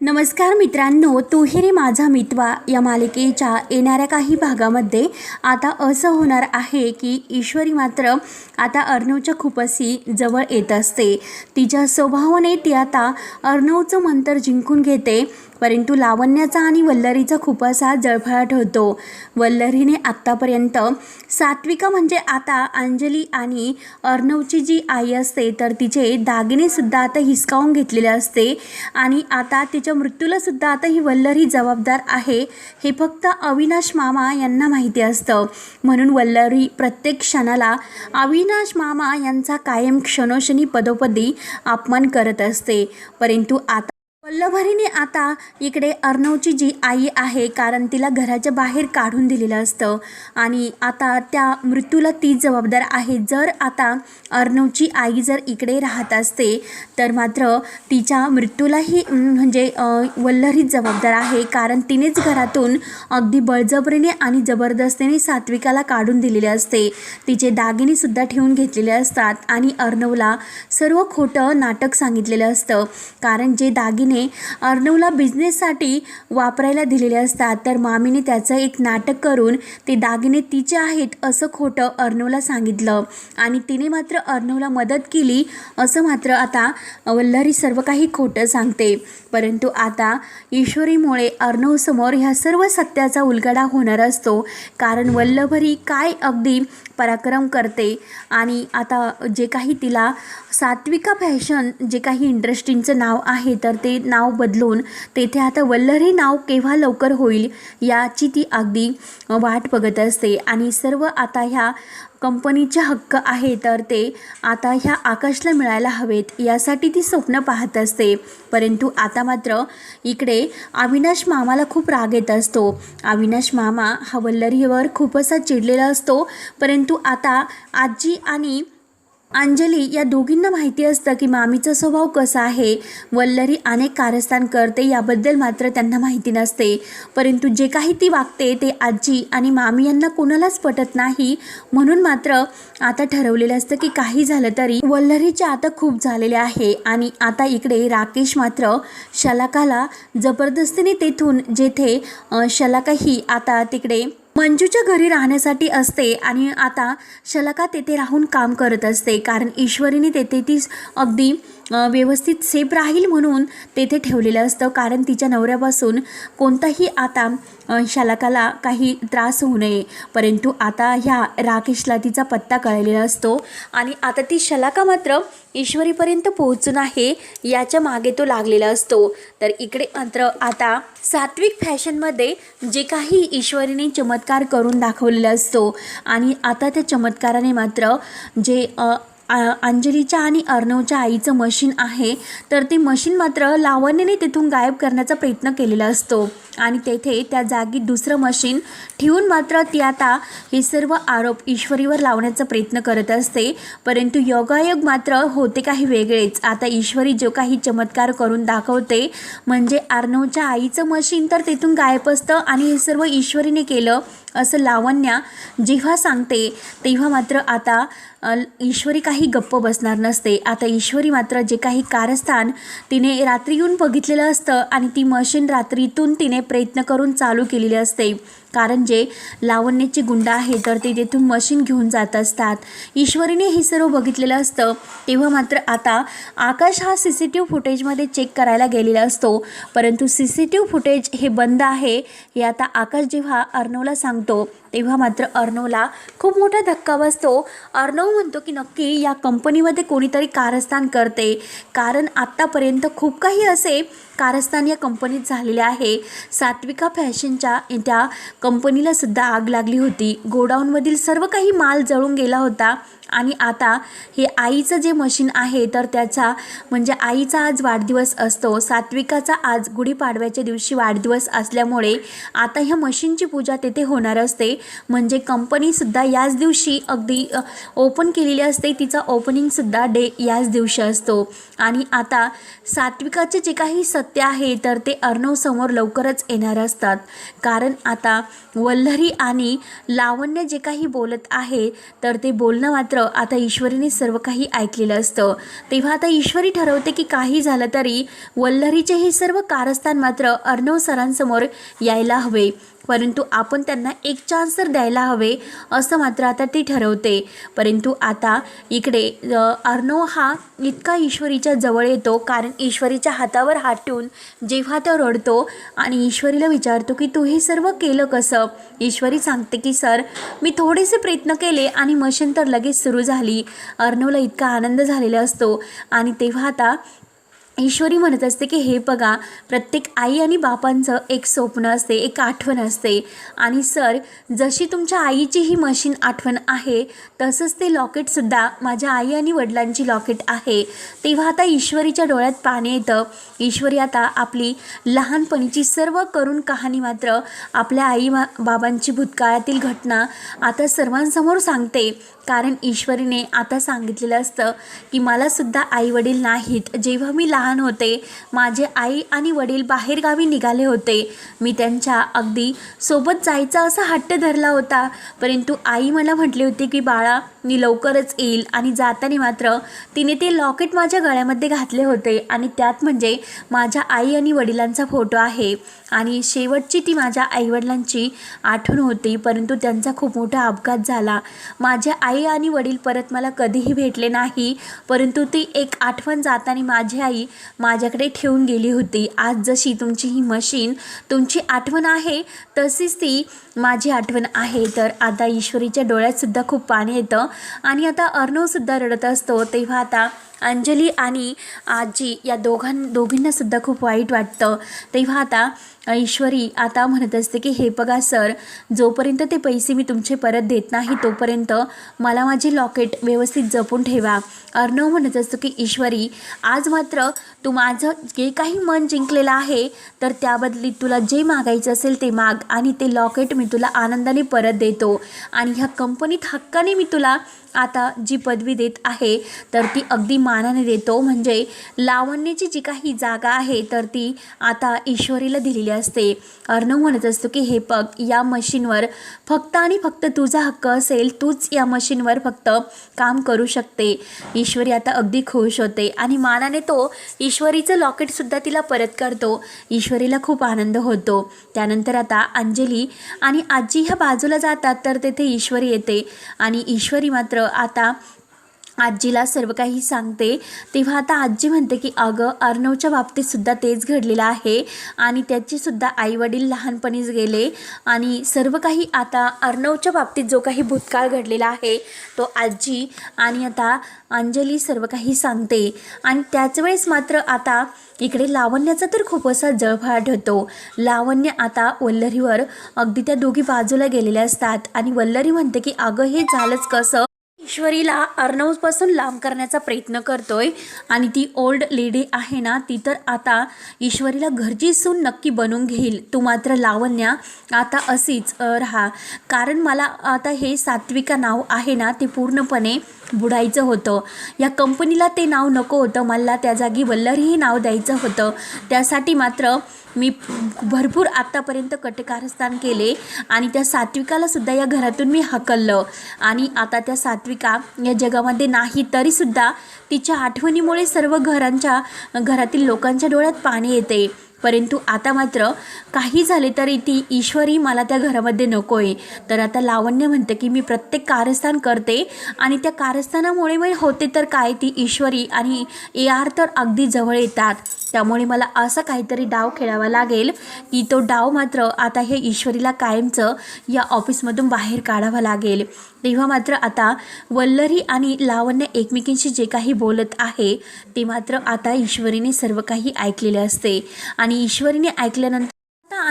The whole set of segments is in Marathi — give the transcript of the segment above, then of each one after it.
नमस्कार मित्रांनो तुहेरी माझा मितवा. या मालिकेच्या येणाऱ्या काही भागामध्ये आता असं होणार आहे की ईश्वरी मात्र आता अर्णवच्या खूपशी जवळ येत असते. तिच्या स्वभावाने ती आता अर्णवचं मंतर जिंकून घेते. परंतु लावण्याचा आणि वल्लरीचा खूप असा जळफळाट होतो. वल्लरीने आत्तापर्यंत सात्विका म्हणजे आता अंजली आणि अर्णवची जी आई असते तर तिचे दागिनेसुद्धा आता हिसकावून घेतलेले असते आणि आता तिच्या मृत्यूलासुद्धा आता ही वल्लरी जबाबदार आहे हे फक्त अविनाश मामा यांना माहिती असतं. म्हणून वल्लरी प्रत्येक क्षणाला अविनाश मामा यांचा कायम क्षणोक्षणी पदोपदी अपमान करत असते. परंतु आता वल्लभरीने आता इकडे अर्णवची जी आई आहे कारण तिला घराच्या बाहेर काढून दिलेलं असतं. आणि आता त्या मृत्यूला ती जबाबदार आहे. जर आता अर्णवची आई जर इकडे राहत असते तर मात्र तिच्या मृत्यूलाही म्हणजे अं, जबाबदार आहे. कारण तिनेच घरातून अगदी बळजबरीने आणि जबरदस्तीने सात्विकाला काढून दिलेले असते. तिचे दागिनेसुद्धा ठेवून घेतलेले असतात आणि अर्णवला सर्व खोटं नाटक सांगितलेलं असतं. कारण जे दागिने अर्णवला बिझनेससाठी वापरायला दिलेले असतात. तर मामीने त्याचं एक नाटक करून ते दागिने तिचे आहेत असं खोटं अर्णवला सांगितलं. आणि तिने मात्र अर्णवला मदत केली असं मात्र आता वल्लरी सर्व काही खोटं सांगते. परंतु आता ईश्वरीमुळे अर्णवसमोर ह्या सर्व सत्याचा उलगडा होणार असतो. कारण वल्लभरी काय अगदी पराक्रम करते. आणि आता जे काही तिला सात्विका फॅशन जे काही इंडस्ट्रीचं नाव आहे तर ते नाव बदलून तेथे आता वल्लरी नाव केव्हा लवकर होईल याची ती अगदी वाट बघत असते. आणि सर्व आता ह्या कंपनीचे हक्क आहे तर ते आता ह्या आकाशला मिळायला हवेत यासाठी ती स्वप्न पाहत असते. परंतु आता मात्र इकडे अविनाश मामाला खूप राग येत असतो. अविनाश मामा हा वल्लरीवर खूप असा चिडलेला असतो. परंतु आता आजी आणि अंजली या दोघींना माहिती असतं की मामीचा स्वभाव कसा आहे. वल्लरी अनेक कारस्थान करते याबद्दल मात्र त्यांना माहिती नसते. परंतु जे काही ती वागते ते आजी आणि मामी यांना कोणालाच पटत नाही. म्हणून मात्र आता ठरवलेलं असतं की काही झालं तरी वल्लरीचे आता खूप झालेले आहे. आणि आता इकडे राकेश मात्र शलाकाला जबरदस्तीने तेथून जेथे शलाका ही आता तिकडे मंजूच्या घरी राहण्यासाठी असते आणि आता शलका तेथे राहून काम करत असते. कारण ईश्वरीने तेथे ती अगदी व्यवस्थित सेफ राहील म्हणून तेथे ठेवलेलं असतं. कारण तिच्या नवऱ्यापासून कोणताही आता शालाकाला शलाकाला काही त्रास होऊ नये. परंतु आता ह्या राकेशला तिचा पत्ता कळलेला असतो. आणि आता ती शलाका मात्र ईश्वरीपर्यंत पोहोचून आहे याच्या मागे तो लागलेला असतो. तर इकडे मात्र आता सात्विक फॅशनमध्ये जे काही ईश्वरीने चमत्कार करून दाखवलेला असतो. आणि आता त्या चमत्काराने मात्र जे अंजलीच्या आणि अर्णवच्या आईचं मशीन आहे तर ते मशीन मात्र लावण्याने तिथून गायब करण्याचा प्रयत्न केलेला असतो. आणि तेथे त्या जागी दुसरं मशीन ठेवून मात्र ती आता हे सर्व आरोप ईश्वरीवर लावण्याचा प्रयत्न करत असते. परंतु योगायोग मात्र होते काही वेगळेच. आता ईश्वरी जो काही चमत्कार करून दाखवते म्हणजे आर्नवच्या आईचं मशीन तर तेथून गायब असतं आणि हे सर्व ईश्वरीने केलं असं लावण्या जेव्हा सांगते तेव्हा मात्र आता ईश्वरी काही गप्प बसणार नसते. आता ईश्वरी मात्र जे काही कारस्थान तिने रात्री येऊन बघितलेलं असतं आणि ती मशीन रात्रीतून तिने प्रयत्न करून चालू केलेली असते. कारण जे लावण्याचे गुंड आहे तर ते तेथून मशीन घेऊन जात असतात. ईश्वरीने हे सर्व बघितलेलं असतं. तेव्हा मात्र आता आकाश हा सी सी टी व्ही फुटेजमध्ये चेक करायला गेलेला असतो. परंतु C C T V footage हे बंद आहे हे आता आकाश जेव्हा अर्णवला सांगतो तेव्हा मात्र अर्णवला खूप मोठा धक्का बसतो. अर्णव म्हणतो की नक्की या कंपनीमध्ये कोणीतरी कारस्थान करते. कारण आत्तापर्यंत खूप काही असे कारस्थान या कंपनीत झालेले आहे. सात्विका फॅशनच्या त्या कंपनीला सुद्धा आग लागली होती. गोडाऊनमधील सर्व काही माल जळून गेला होता. आणि आता हे आईचं जे मशीन आहे तर त्याचा म्हणजे आईचा आज वाढदिवस असतो. सात्विकाचा आज गुढीपाडव्याच्या दिवशी वाढदिवस असल्यामुळे आता ह्या मशीनची पूजा तेथे होणार असते. म्हणजे कंपनीसुद्धा याच दिवशी अगदी ओपन केलेली असते. तिचा ओपनिंगसुद्धा डे याच दिवशी असतो. आणि आता सात्विकाचे जे काही सत्य आहे तर ते अर्णवसमोर लवकरच येणार असतात. कारण आता वल्लरी आणि लावण्य जे काही बोलत आहे तर ते बोलणं मात्र आता ईश्वरीने सर्व काही ऐकलेलं असतं. तेव्हा आता ईश्वरी ठरवते की काही झालं तरी वल्लरीचे हे सर्व कारस्थान मात्र अर्णव सरांसमोर यायला हवे. परंतु आपण त्यांना एक चान्स तर द्यायला हवे असं मात्र आता ती ठरवते. परंतु आता इकडे अ, अर्णव हा इतका ईश्वरीच्या जवळ येतो कारण ईश्वरीच्या हातावर हात ठेवून जेव्हा तो रडतो आणि ईश्वरीला विचारतो की तू हे सर्व केलं कसं? ईश्वरी सांगते की सर मी थोडेसे प्रयत्न केले आणि मशीन तर लगेच सुरू झाली. अर्णवला इतका आनंद झालेला असतो आणि तेव्हा आता ईश्वरी म्हणत असते की हे बघा प्रत्येक आई आणि बापांचं एक स्वप्न असते एक आठवण असते. आणि सर जशी तुमच्या आईची ही मशीन आठवण आहे तसंच ते लॉकेटसुद्धा माझ्या आई आणि वडिलांची लॉकेट आहे. तेव्हा आता ईश्वरीच्या डोळ्यात पाणी येतं. ईश्वरी आता आपली लहानपणीची सर्व करून कहाणी मात्र आपल्या आई मा बाबांची भूतकाळातील घटना आता सर्वांसमोर सांगते. कारण ईश्वरीने आता सांगितलेलं असतं की मलासुद्धा आई वडील नाहीत. जेव्हा मी लहान होते. माझे आई आणि वडील बाहेरगावी निघाले होते. मी त्यांच्या अगदी सोबत जायचा असा हट्ट धरला होता. परंतु आई मला म्हटली होती की बाळा मी लवकरच येईल. आणि जाताना मात्र तिने ते लॉकेट माझ्या गळ्यामध्ये घातले होते. आणि त्यात म्हणजे माझ्या आई आणि वडिलांचा फोटो आहे. आणि शेवटची ती माझ्या आईवडिलांची आठवण होती. परंतु त्यांचा खूप मोठा अपघात झाला. माझ्या आई आणि वडील परत मला कधीही भेटले नाही. परंतु ती एक आठवण जाताना माझी आई माझ्याकडे ठेवून गेली होती. आज जशी तुमची ही मशीन तुमची आठवण आहे तशीच ती माझी आठवण आहे. तर आता ईश्वरीच्या डोळ्यातसुद्धा खूप पाणी येतं. आणि आता अर्णवसुद्धा रडत असतो. तेव्हा आता अंजली आणि आजी या दोघां दोघींनासुद्धा खूप वाईट वाटतं. तेव्हा आता ईश्वरी आता म्हणत असते की हे बघा सर जोपर्यंत ते पैसे मी तुमचे परत देत नाही तोपर्यंत मला माझे लॉकेट व्यवस्थित जपून ठेवा. अर्णव म्हणत असतो की ईश्वरी आज मात्र तू माझं जे काही मन जिंकलेलं आहे तर त्याबदली तुला जे मागायचं असेल ते माग आणि ते लॉकेट मी तुला आनंदाने परत देतो. आणि ह्या कंपनीत हक्काने मी तुला आता जी पदवी देत आहे तर ती अगदी मानाने देतो. म्हणजे लावण्याची जी काही जागा आहे तर ती आता ईश्वरीला दिलेली असते. अर्णव म्हणत असतो की हे पग या मशीनवर फक्त आणि फक्त तुझा हक्क असेल तूच या मशीनवर फक्त काम करू शकते. ईश्वरी आता अगदी खुश होते आणि मानाने तो ईश्वरीचं लॉकेटसुद्धा तिला परत करतो. ईश्वरीला खूप आनंद होतो. त्यानंतर आता अंजली आणि आजी ह्या बाजूला जातात तर तेथे ईश्वरी येते आणि ईश्वरी मात्र आता आजीला सर्व काही सांगते. तेव्हा आता आजी म्हणते की अगं अर्णवच्या बाबतीतसुद्धा तेच घडलेलं आहे आणि त्याचेसुद्धा आईवडील लहानपणीच गेले आणि सर्व काही आता अर्णवच्या बाबतीत जो काही भूतकाळ घडलेला आहे तो आजी आणि आता अंजली सर्व काही सांगते. आणि त्याच वेळेस मात्र आता इकडे लावण्याचा तर खूप असा जळफळाट होतो. लावण्य आता वल्लरीवर अगदी त्या दोघी बाजूला गेलेल्या असतात आणि वल्लरी म्हणते की अगं हे झालंच कसं? ईश्वरीला अर्णवपासून लांब करण्याचा प्रयत्न करतोय. आणि ती ओल्ड लेडी आहे ना ती तर आता ईश्वरीला घरची सून नक्की बनवून घेईल. तू मात्र लावण्या आता अशीच राहा. कारण मला आता हे सात्विका नाव आहे ना ते पूर्णपणे बुडायचं होतं. या कंपनीला ते नाव नको होतं. मला त्या जागी वल्लरी हे नाव द्यायचं होतं. त्यासाठी मात्र मी भरपूर आत्तापर्यंत कटकारस्थान केले आणि त्या सात्विकालासुद्धा या घरातून मी हकललं. आणि आता त्या सात्विका या जगामध्ये नाही तरीसुद्धा तिच्या आठवणीमुळे सर्व घरांच्या घरातील लोकांच्या डोळ्यात पाणी येते. परंतु आता मात्र काही झाले तरी ती ईश्वरी मला त्या घरामध्ये नको आहे तर आता लावण्य म्हणते की मी प्रत्येक कारस्थान करते आणि त्या कारस्थानामुळे मग होते तर काय ती ईश्वरी आणि ए आर तर अगदी जवळ येतात. त्यामुळे मला असं काहीतरी डाव खेळावा लागेल की तो डाव मात्र आता हे ईश्वरीला कायमचं या ऑफिसमधून बाहेर काढावा लागेल. तेव्हा मात्र आता वल्लरी आणि लावण्य एकमेकींशी जे काही बोलत आहे ते मात्र आता ईश्वरीने सर्व काही ऐकलेले असते. आणि ईश्वरीने ऐकल्यानंतर आता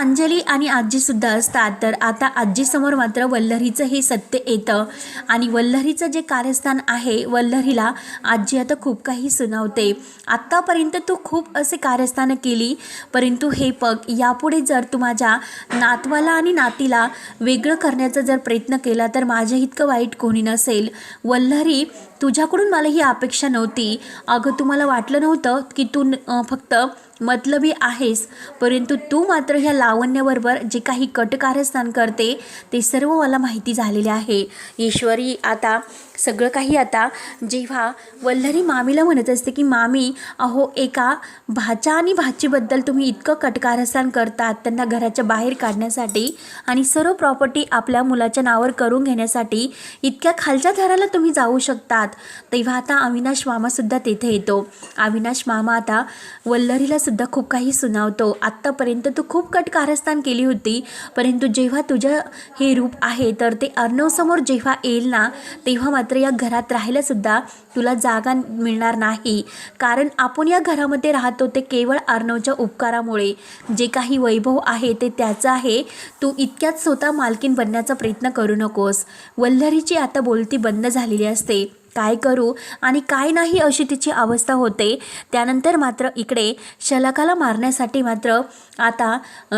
अंजली आणि आजीसुद्धा असतात. तर आता आजीसमोर मात्र वल्लरीचं हे सत्य येतं. आणि वल्लरीचं जे कार्यस्थान आहे वल्लरीला आजी आता खूप काही सुनावते. आत्तापर्यंत तू खूप असे कार्यस्थानं केली परंतु हे पग यापुढे जर तू माझ्या नातवाला आणि नातीला वेगळं करण्याचा जर प्रयत्न केला तर माझ्या इतकं वाईट कोणी नसेल. वल्लरी तुझ्याकडून मला ही अपेक्षा नव्हती. अगं तुम्हाला वाटलं नव्हतं की तू न- फक्त मतलबी आहेस परंतु तू मात्र ह्या लावण्याबरोबर जे काही कटकारस्थान करते ते सर्व मला माहिती झालेले आहे. ईश्वरी आता सगळं काही आता जेव्हा वल्लरी मामीला म्हणत असते की मामी अहो एका भाच्या आणि भाचीबद्दल तुम्ही इतकं कटकारस्थान करतात त्यांना घराच्या बाहेर काढण्यासाठी आणि सर्व प्रॉपर्टी आपल्या मुलाच्या नावावर करून घेण्यासाठी इतक्या खालच्या थराला तुम्ही जाऊ शकतात. तेव्हा आता अविनाश मामासुद्धा तेथे येतो. अविनाश मामा आता वल्लरीलासुद्धा खूप काही सुनावतो. आत्तापर्यंत तू खूप कटकारस्थान केली होती परंतु जेव्हा तुझं हे रूप आहे तर ते अर्णवसमोर जेव्हा येईल ना तेव्हा मात्र या घरात राहायलासुद्धा तुला जागा मिळणार नाही. कारण आपण या घरामध्ये राहतो ते केवळ अर्णवच्या उपकारामुळे. जे काही वैभव आहे ते त्याचं आहे. तू इतक्यात स्वतः मालकीन बनण्याचा प्रयत्न करू नकोस. वल्लरीची आता बोलती बंद झालेली असते. काय करू आणि काय नाही अशी तिची अवस्था होते. त्यानंतर मात्र इकडे शलकाला मारण्यासाठी मात्र आता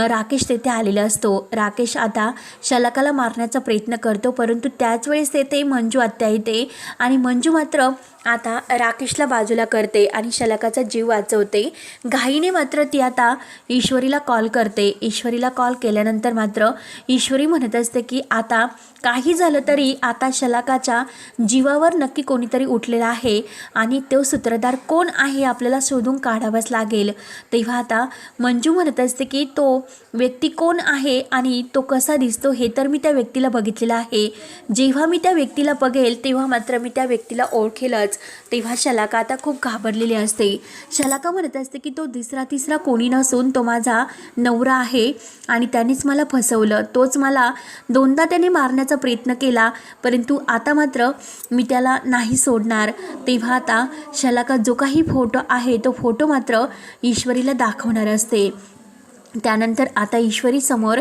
राकेश तेथे आलेला असतो. राकेश आता शलकाला मारण्याचा प्रयत्न करतो परंतु त्याच वेळेस तेथे मंजू आत्या येते आणि मंजू मात्र आता राकेशला बाजूला करते आणि शलकाचा जीव वाचवते. घाईने मात्र ती आता ईश्वरीला कॉल करते. ईश्वरीला कॉल केल्यानंतर मात्र ईश्वरी म्हणत असते की आता काही झालं तरी आता शलाकाच्या जीवावर नक्की कोणीतरी उठलेला आहे आणि तो सूत्रधार कोण आहे आपल्याला शोधून काढावाच लागेल. तेव्हा आता मंजू म्हणत असते की तो व्यक्ती कोण आहे आणि तो कसा दिसतो हे तर मी त्या व्यक्तीला बघितलेलं आहे. जेव्हा मी त्या व्यक्तीला बघेल तेव्हा मात्र मी त्या व्यक्तीला ओळखेलच. तेव्हा शलाका आता खूप घाबरलेली असते. शलाका म्हणत असते की तो तिसरा तिसरा कोणी नसून तो माझा नवरा आहे आणि त्यानेच मला फसवलं. तोच मला दोनदा त्याने मारण्याचा प्रयत्न केला परंतु आता मात्र मी त्याला नाही सोडणार. तेव्हा आता शलाका जो काही फोटो आहे तो फोटो मात्र ईश्वरीला दाखवणार असते. त्यानंतर आता ईश्वरीसमोर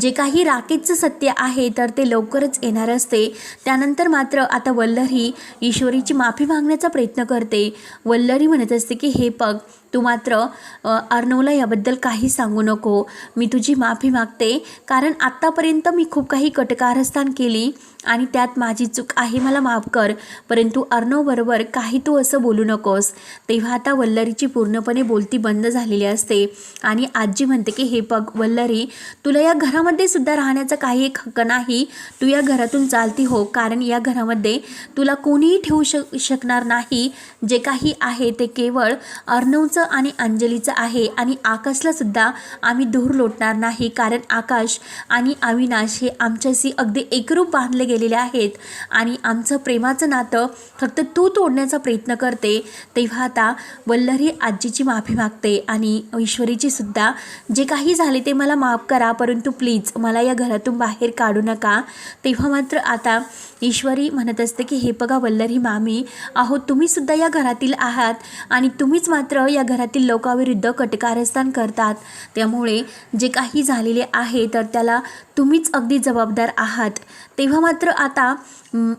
जे काही राकेशचं सत्य आहे तर ते लवकरच येणार असते. त्यानंतर मात्र आता वल्लरी ईश्वरीची माफी मागण्याचा प्रयत्न करते. वल्लरी म्हणत असते की हे पग तू मात्र अ, अर्णवला याबद्दल काही सांगू नको. मी तुझी माफी मागते. कारण आत्तापर्यंत मी खूप काही कटकारस्थान केली आणि त्यात माझी चूक आहे मला माफ कर. परंतु अर्णवबरोबर काही तू असं बोलू नकोस. तेव्हा आता वल्लरीची पूर्णपणे बोलती बंद झालेली असते. आणि आजी म्हणते की हे बघ वल्लरी तुला या घरामध्ये सुद्धा राहण्याचा काही एक हक्क नाही. तू या घरातून चालती हो. कारण या घरामध्ये तुला कोणीही ठेवू शक शकणार नाही. जे काही आहे ते केवळ अर्णवचं आणि अंजलीचं आहे आणि आकाशला सुद्धा आम्ही धूर लोटणार नाही कारण आकाश आणि अविनाश हे आमच्याशी अगदी एकरूप बांधले गेलेले आहेत आणि आमचं प्रेमाचं नातं फक्त तू तोडण्याचा प्रयत्न करते तेव्हा आता वल्लरी आजीची माफी मागते आणि ईश्वरीची सुद्धा. जे काही झाले ते मला माफ करा परंतु प्लीज मला या घरातून बाहेर काढू नका. तेव्हा मात्र आता ईश्वरी म्हणत असते की हे बघा वल्लरी मामी आहो तुम्हीसुद्धा या घरातील आहात आणि तुम्हीच मात्र या घरातील लोकाविरुद्ध कटकारस्थान करतात. त्यामुळे जे काही झालेले आहे तर त्याला तुम्हीच अगदी जबाबदार आहात. तेव्हा मात्र आता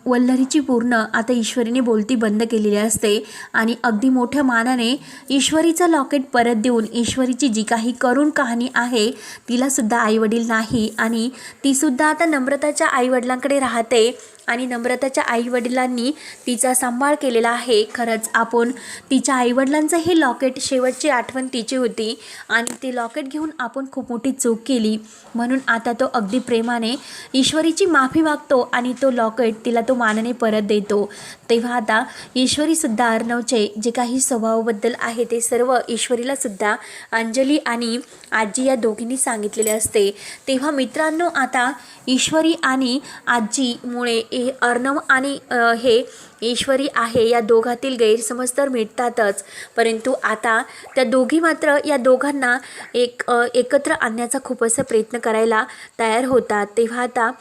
वल्लरीची पूर्ण आता ईश्वरीने बोलती बंद केलेली असते आणि अगदी मोठ्या मानाने ईश्वरीचं लॉकेट परत देऊन ईश्वरीची जी काही करुण कहाणी आहे तिलासुद्धा आईवडील नाही आणि तीसुद्धा आता नम्रताच्या आईवडिलांकडे राहते. आणि नम्रताच्या आईवडिलांनी तिचा सांभाळ केलेला आहे. खरंच आपण तिच्या आईवडिलांचं हे लॉकेट शेवटची आठवण तिची होती आणि ते लॉकेट घेऊन आपण खूप मोठी चूक केली. म्हणून आता तो अगदी प्रेमाने ईश्वरीची माफी मागतो आणि तो लॉकेट तिला तो मानाने परत देतो. तेव्हा आता ईश्वरीसुद्धा अर्णवचे जे काही स्वभावाबद्दल आहे ते सर्व ईश्वरीलासुद्धा अंजली आणि आजी या दोघींनी सांगितलेले असते. तेव्हा मित्रांनो आता ईश्वरी आणि आजीमुळे अर्णव आणि हे ईश्वरी आहे या दोघातील गैरसमज तर मिटतातच. परंतु आता त्या दोघी मात्र या दोघांना एक एकत्र आणण्याचा खूप असा प्रयत्न करायला तयार होतात. तेव्हा आता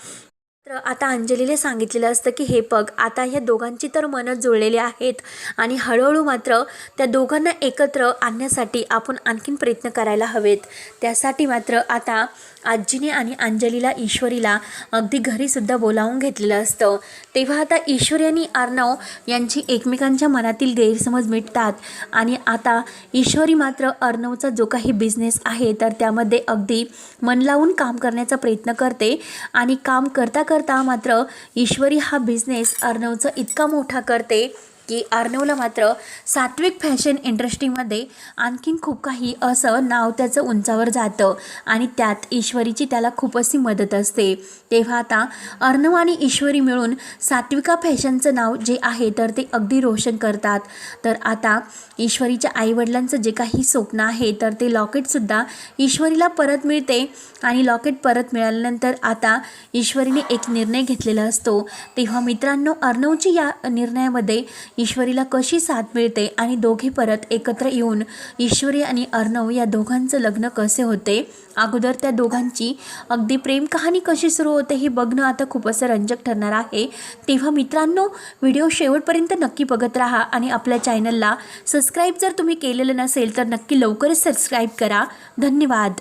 तर आता अंजलीला सांगितलेलं असतं की हे बघ आता ह्या दोघांची तर मनं जुळलेली आहेत आणि हळूहळू मात्र त्या दोघांना एकत्र आणण्यासाठी आपण आणखीन प्रयत्न करायला हवेत. त्यासाठी मात्र आता आजीने आणि अंजलीला ईश्वरीला अगदी घरीसुद्धा बोलावून घेतलेलं असतं. तेव्हा आता ईश्वरी आणि अर्णव यांची एकमेकांच्या मनातील गैरसमज मिटतात आणि आता ईश्वरी मात्र अर्णवचा जो काही बिझनेस आहे तर त्यामध्ये अगदी मन लावून काम करण्याचा प्रयत्न करते आणि काम करता करता मात्र ईश्वरी हा बिझनेस अर्णवचा इतका मोठा करते की अर्णवला मात्र सात्विक फॅशन इंडस्ट्रीमध्ये आणखीन खूप काही असं नाव त्याचं उंचावर जातं आणि त्यात ईश्वरीची त्याला खूप अशी मदत असते. तेव्हा आता अर्णव आणि ईश्वरी मिळून सात्विका फॅशनचं नाव जे आहे तर ते अगदी रोशन करतात. तर आता ईश्वरीच्या आईवडिलांचं जे काही स्वप्न आहे तर ते लॉकेटसुद्धा ईश्वरीला परत मिळते आणि लॉकेट परत मिळाल्यानंतर आता ईश्वरीने एक निर्णय घेतलेला असतो. तेव्हा मित्रांनो अर्णवची या निर्णयामध्ये ईश्वरीला कशी साथ मिळते आणि दोघे परत एकत्र येऊन ईश्वरी आणि अर्णव या दोघांचं लग्न कसे होते? अगोदर त्या दोघांची अगदी प्रेम कहाणी कशी सुरू होते हे बघणं आता खूप असं रंजक ठरणार आहे. तेव्हा मित्रांनो व्हिडिओ शेवटपर्यंत नक्की बघत राहा आणि आपल्या चॅनलला सबस्क्राईब जर तुम्ही केलेलं नसेल तर नक्की लवकरच सबस्क्राईब करा. धन्यवाद.